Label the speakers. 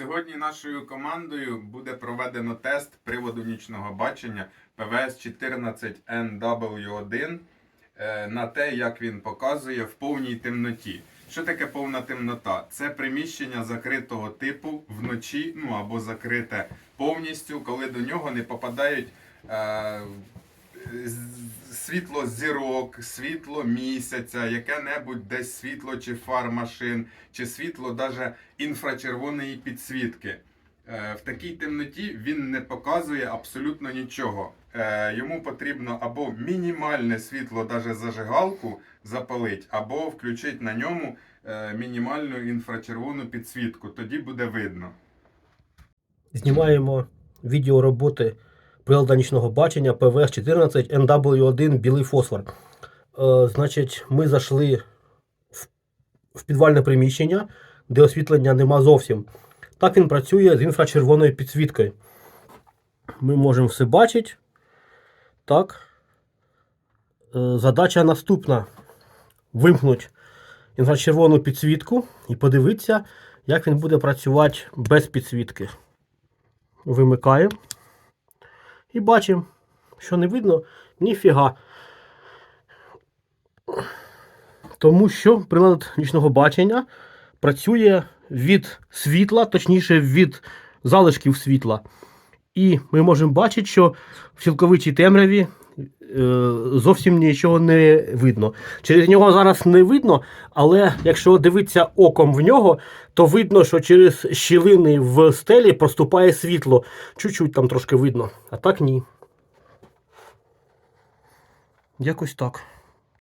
Speaker 1: Сьогодні нашою командою буде проведено тест приводу нічного бачення ПВС 14NW1 е, на те, як він показує в повній темноті. Що таке повна темнота? Це приміщення закритого типу вночі, ну або закрите повністю, коли до нього не попадають е, світло зірок, світло місяця, яке-небудь десь світло чи фар машин, чи світло даже інфрачервоної підсвітки. Е, В такій темноті він не показує абсолютно нічого. Е, Йому потрібно або мінімальне світло, даже зажигалку запалити, або включити на ньому е, мінімальну інфрачервону підсвітку. Тоді буде видно.
Speaker 2: Знімаємо відео роботи приладу нічного бачення ПВС-14 NW1 білий фосфор. Е, значить, ми зайшли в, в підвальне приміщення, де освітлення нема зовсім. Так він працює з інфрачервоною підсвіткою. Ми можемо все бачити. Так. Е, задача наступна: вимкнути інфрачервону підсвітку і подивитися, як він буде працювати без підсвітки. Вимикаємо. І бачимо, що не видно ніфіга. Тому що прилад нічного бачення працює від світла, точніше від залишків світла. І ми можемо бачити, що в цілковитій темряві зовсім нічого не видно. Через нього зараз не видно, але якщо дивитися оком в нього, то видно, що через щілини в стелі проступає світло. Чуть-чуть там трошки видно, а так ні. Якось так.